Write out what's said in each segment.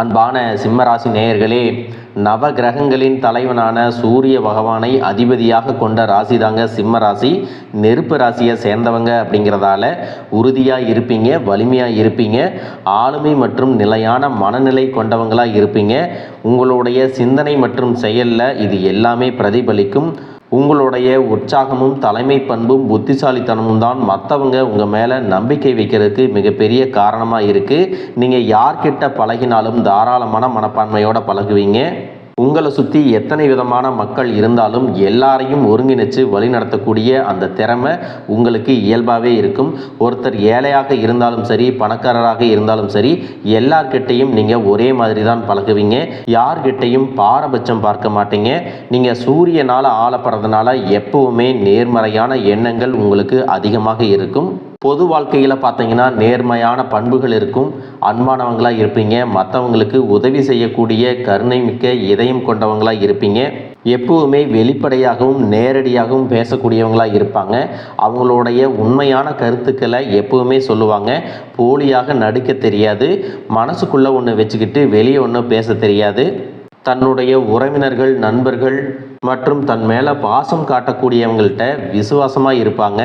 அன்பான சிம்மராசி நேயர்களே நவ கிரகங்களின் தலைவனான சூரிய பகவானை அதிபதியாக கொண்ட ராசி தாங்க சிம்ம ராசி நெருப்பு ராசியை சேர்ந்தவங்க அப்படிங்கிறதால உறுதியாக இருப்பீங்க வலிமையாக இருப்பீங்க ஆளுமை மற்றும் நிலையான மனநிலை கொண்டவங்களாக இருப்பீங்க. உங்களுடைய சிந்தனை மற்றும் செயலில் இது எல்லாமே பிரதிபலிக்கும். உங்களுடைய உற்சாகமும் தலைமை பண்பும் புத்திசாலித்தனமும் தான் மற்றவங்க உங்கள் மேலே நம்பிக்கை வைக்கிறதுக்கு மிகப்பெரிய காரணமாக இருக்குது நீங்கள் யார்கிட்ட பழகினாலும் தாராளமான மனப்பான்மையோட பழகுவீங்க. உங்களை சுற்றி எத்தனை விதமான மக்கள் இருந்தாலும் எல்லாரையும் ஒருங்கிணைச்சு வழிநடத்தக்கூடிய அந்த திறமை உங்களுக்கு இயல்பாகவே இருக்கும். ஒருத்தர் ஏழையாக இருந்தாலும் சரி பணக்காரராக இருந்தாலும் சரி எல்லார்கிட்டையும் நீங்கள் ஒரே மாதிரி தான் பழகுவீங்க. யார்கிட்டையும் பாரபட்சம் பார்க்க மாட்டீங்க. நீங்கள் சூரியனால் ஆளப்படுறதுனால எப்பவுமே நேர்மறையான எண்ணங்கள் உங்களுக்கு அதிகமாக இருக்கும். பொது வாழ்க்கையில் பார்த்தீங்கன்னா நேர்மையான பண்புகள் இருக்கும். அன்பானவங்களாக இருப்பீங்க. மற்றவங்களுக்கு உதவி செய்யக்கூடிய கருணை மிக்க இதயம் கொண்டவங்களாக இருப்பீங்க. எப்போவுமே வெளிப்படையாகவும் நேரடியாகவும் பேசக்கூடியவங்களாக இருப்பாங்க. அவங்களுடைய உண்மையான கருத்துக்களை எப்பவுமே சொல்லுவாங்க. போலியாக நடிக்க தெரியாது. மனசுக்குள்ளே ஒன்று வச்சுக்கிட்டு வெளியே ஒன்று பேச தெரியாது. தன்னுடைய உறவினர்கள் நண்பர்கள் மற்றும் தன் மேலே பாசம் காட்டக்கூடியவங்கள்ட்ட விசுவாசமாக இருப்பாங்க.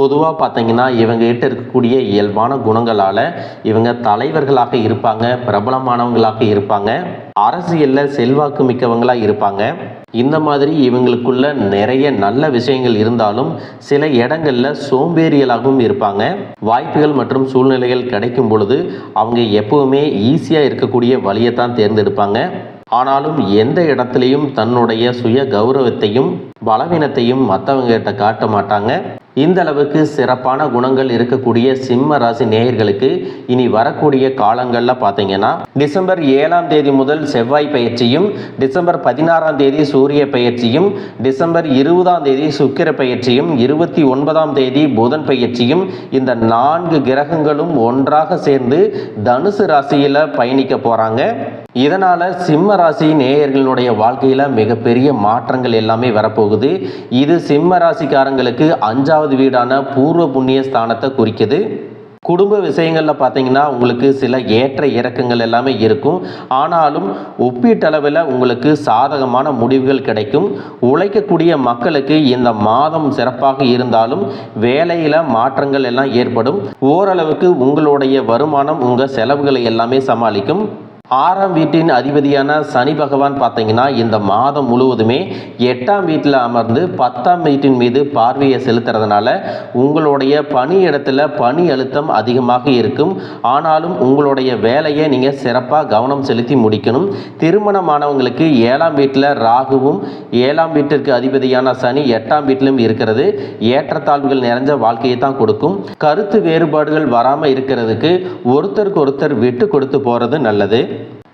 பொதுவாக பார்த்தீங்கன்னா இவங்ககிட்ட இருக்கக்கூடிய இயல்பான குணங்களால் இவங்க தலைவர்களாக இருப்பாங்க பிரபலமானவங்களாக இருப்பாங்க அரசியலில் செல்வாக்கு மிக்கவங்களாக இருப்பாங்க. இந்த மாதிரி இவங்களுக்குள்ள நிறைய நல்ல விஷயங்கள் இருந்தாலும் சில இடங்களில் சோம்பேறியலாகவும் இருப்பாங்க. வாய்ப்புகள் மற்றும் சூழ்நிலைகள் கிடைக்கும் பொழுது அவங்க எப்பவுமே ஈஸியாக இருக்கக்கூடிய வழியை தான் தேர்ந்தெடுப்பாங்க. ஆனாலும் எந்த இடத்துலையும் தன்னுடைய சுய கௌரவத்தையும் பலவீனத்தையும் மற்றவங்ககிட்ட காட்ட மாட்டாங்க. இந்த அளவுக்கு சிறப்பான குணங்கள் இருக்கக்கூடிய சிம்ம ராசி நேயர்களுக்கு இனி வரக்கூடிய காலங்களில் பார்த்தீங்கன்னா டிசம்பர் ஏழாம் தேதி முதல் செவ்வாய் பயிற்சியும் டிசம்பர் பதினாறாம் தேதி சூரிய பயிற்சியும் டிசம்பர் இருபதாம் தேதி சுக்கிர பயிற்சியும் இருபத்தி ஒன்பதாம் தேதி புதன் பயிற்சியும் இந்த நான்கு கிரகங்களும் ஒன்றாக சேர்ந்து தனுசு ராசியில் பயணிக்க போகிறாங்க இதனால் சிம்ம ராசி நேயர்களுடைய வாழ்க்கையில் மிகப்பெரிய மாற்றங்கள் எல்லாமே வரப்போகுது. இது சிம்ம ராசிக்காரங்களுக்கு அஞ்சாவது வீடான பூர்வ புண்ணிய ஸ்தானத்தை குறிக்குது. குடும்ப விஷயங்களில் பார்த்தீங்கன்னா உங்களுக்கு சில ஏற்ற இறக்கங்கள் எல்லாமே இருக்கும். ஆனாலும் ஒப்பீட்டளவில் உங்களுக்கு சாதகமான முடிவுகள் கிடைக்கும். உழைக்கக்கூடிய மக்களுக்கு இந்த மாதம் சிறப்பாக இருந்தாலும் வேலையில் மாற்றங்கள் எல்லாம் ஏற்படும். ஓரளவுக்கு உங்களுடைய வருமானம் உங்கள் செலவுகளை எல்லாமே சமாளிக்கும். ஆறாம் வீட்டின் அதிபதியான சனி பகவான் பார்த்தீங்கன்னா இந்த மாதம் முழுவதுமே எட்டாம் வீட்டில் அமர்ந்து பத்தாம் வீட்டின் மீது பார்வையை செலுத்துறதுனால உங்களுடைய பணி இடத்துல பணி அழுத்தம் அதிகமாக இருக்கும். ஆனாலும் உங்களுடைய வேலையை நீங்கள் சிறப்பாக கவனம் செலுத்தி முடிக்கணும். திருமணமானவங்களுக்கு ஏழாம் வீட்டில் ராகுவும் ஏழாம் வீட்டிற்கு அதிபதியான சனி எட்டாம் வீட்டிலும் இருக்கிறது. ஏற்றத்தாழ்வுகள் நிறைஞ்ச வாழ்க்கையை தான் கொடுக்கும். கருத்து வேறுபாடுகள் வராமல் இருக்கிறதுக்கு ஒருத்தருக்கு ஒருத்தர் விட்டு கொடுத்து போகிறது நல்லது.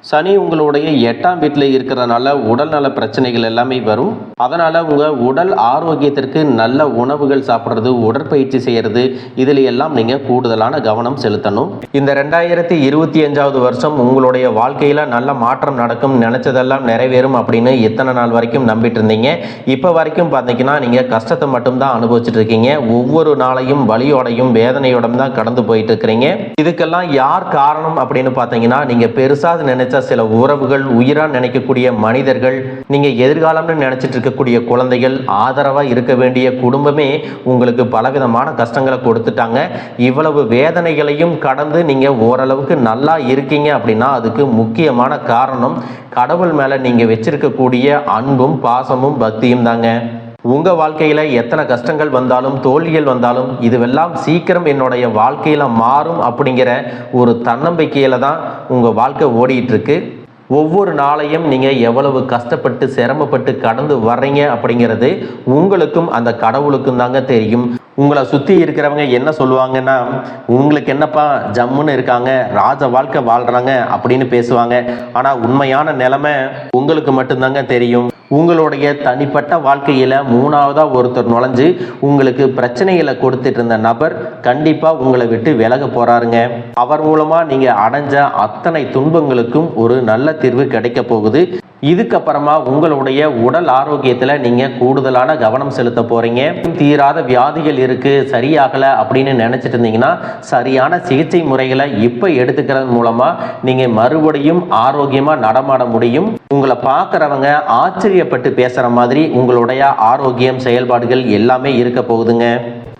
சனி உங்களுடைய எட்டாம் வீட்டில் இருக்கிறதுனால உடல்நல பிரச்சனைகள் எல்லாமே வரும். அதனால் உங்கள் உடல் ஆரோக்கியத்திற்கு நல்ல உணவுகள் சாப்பிட்றது உடற்பயிற்சி செய்கிறது இதில் எல்லாம் நீங்கள் கூடுதலான கவனம் செலுத்தணும். இந்த ரெண்டாயிரத்தி இருபத்தி அஞ்சாவது வருஷம் உங்களுடைய வாழ்க்கையில் நல்ல மாற்றம் நடக்கும் நினச்சதெல்லாம் நிறைவேறும் அப்படின்னு இத்தனை நாள் வரைக்கும் நம்பிட்டு இருந்தீங்க. இப்போ வரைக்கும் பார்த்தீங்கன்னா நீங்கள் கஷ்டத்தை மட்டும்தான் அனுபவிச்சுட்டு இருக்கீங்க. ஒவ்வொரு நாளையும் வலியோடையும் வேதனையோடும் தான் கடந்து போயிட்டு இருக்கிறீங்க. இதுக்கெல்லாம் யார் காரணம் அப்படின்னு பார்த்தீங்கன்னா நீங்கள் பெருசாக நினைச்ச சில உறவுகள் உயிரா நினைக்கக்கூடிய மனிதர்கள் நீங்க எதிர்காலம்னு நினைச்சிட்டு இருக்கக்கூடிய குழந்தைகள் ஆதரவா இருக்க வேண்டிய குடும்பமே உங்களுக்கு பலவிதமான கஷ்டங்களை கொடுத்துட்டாங்க. இவ்வளவு வேதனைகளையும் கடந்து நீங்க ஓரளவுக்கு நல்லா இருக்கீங்க அப்படின்னா அதுக்கு முக்கியமான காரணம் கடவுள் மேல நீங்க வச்சிருக்கக்கூடிய அன்பும் பாசமும் பக்தியும் தாங்க. உங்கள் வாழ்க்கையில் எத்தனை கஷ்டங்கள் வந்தாலும் தோல்விகள் வந்தாலும் இதுவெல்லாம் சீக்கிரம் என்னுடைய வாழ்க்கையில் மாறும் அப்படிங்கிற ஒரு தன்னம்பிக்கையில் தான் உங்கள் வாழ்க்கை ஓடிட்டுருக்கு ஒவ்வொரு நாளையும் நீங்கள் எவ்வளவு கஷ்டப்பட்டு சிரமப்பட்டு கடந்து வர்றீங்க அப்படிங்கிறது உங்களுக்கும் அந்த கடவுளுக்கும் தாங்க தெரியும். உங்களை சுற்றி இருக்கிறவங்க என்ன சொல்லுவாங்கன்னா உங்களுக்கு என்னப்பா ஜம்முன்னு இருக்காங்க ராஜ வாழ்க்கை வாழ்கிறாங்க அப்படின்னு பேசுவாங்க. ஆனால் உண்மையான நிலைமை உங்களுக்கு மட்டும்தாங்க தெரியும். உங்களுடைய தனிப்பட்ட வாழ்க்கையில் மூணாவதாக ஒருத்தர் நுழைஞ்சு உங்களுக்கு பிரச்சனைகளை கொடுத்துட்டு இருந்த நபர் கண்டிப்பாக உங்களை விட்டு விலக போகிறாருங்க அவர் மூலமாக நீங்கள் அடைஞ்ச அத்தனை துன்பங்களுக்கும் ஒரு நல்ல தீர்வு கிடைக்க போகுது. இதுக்கப்புறமா உங்களுடைய உடல் ஆரோக்கியத்தில் நீங்கள் கூடுதலான கவனம் செலுத்த போகிறீங்க தீராத வியாதிகள் இருக்குது சரியாகலை அப்படின்னு நினச்சிட்டு இருந்தீங்கன்னா சரியான சிகிச்சை முறைகளை இப்போ எடுத்துக்கிறது மூலமாக நீங்கள் மறுபடியும் ஆரோக்கியமாக நடமாட முடியும். உங்களை பார்க்குறவங்க ஆச்சரியப்பட்டு பேசுகிற மாதிரி உங்களுடைய ஆரோக்கியம் செயல்பாடுகள் எல்லாமே இருக்க போகுதுங்க.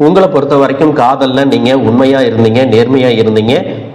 உங்களை பொறுத்த வரைக்கும் காதலில் நீங்கள் உண்மையாக இருந்தீங்க நேர்மையாக இருந்தீங்க.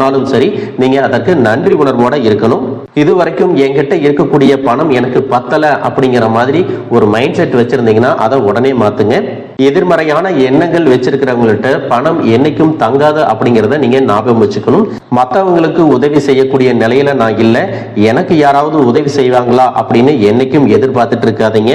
ஆனாலும் சரி நீங்க அதற்கு நன்றி உணர்வோட இருக்கணும். இது வரைக்கும் என்கிட்ட இருக்கக்கூடிய பணம் எனக்கு பத்தல அப்படிங்கிற மாதிரி ஒரு மைண்ட் செட் வச்சிருந்தீங்கன்னா அதை உடனே மாத்துங்க. எதிர்மறையான எண்ணங்கள் வச்சிருக்கிறவங்கள்ட்ட பணம் என்னைக்கும் தங்காது அப்படிங்கிறத நீங்க ஞாபகம் வச்சுக்கணும். மற்றவங்களுக்கு உதவி செய்யக்கூடிய நிலையில நான் இல்லை. எனக்கு யாராவது உதவி செய்வாங்களா அப்படின்னு என்னைக்கும் எதிர்பார்த்துட்டு இருக்காதீங்க.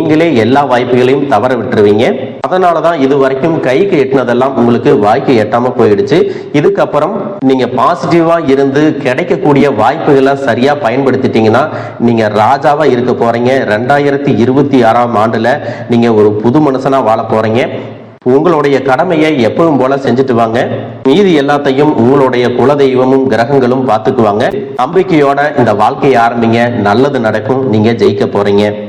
நீங்களே எல்லா வாய்ப்புகளையும் தவற விட்டுருவீங்க. அதனாலதான் இது வரைக்கும் கைக்கு எட்டினதெல்லாம் உங்களுக்கு வாய்க்கு எட்டாம போயிடுச்சு. இதுக்கப்புறம் நீங்க பாசிட்டிவா இருந்து கிடைக்கக்கூடிய வாய்ப்புகளை சரியா பயன்படுத்திட்டீங்கன்னா நீங்க ராஜாவா இருக்க போறீங்க. ரெண்டாயிரத்தி இருபத்தி ஆறாம் ஆண்டுல நீங்க ஒரு புது மனுஷனா வாழ போறீங்க. உங்களுடைய கடமையை எப்பவும் போல செஞ்சுட்டு வாங்க. மீதி எல்லாத்தையும் உங்களுடைய குலதெய்வமும் கிரகங்களும் பார்த்துக்குவாங்க. நம்பிக்கையோட இந்த வாழ்க்கையை ஆரம்பிங்க. நல்லது நடக்கும். நீங்க ஜெயிக்க போறீங்க.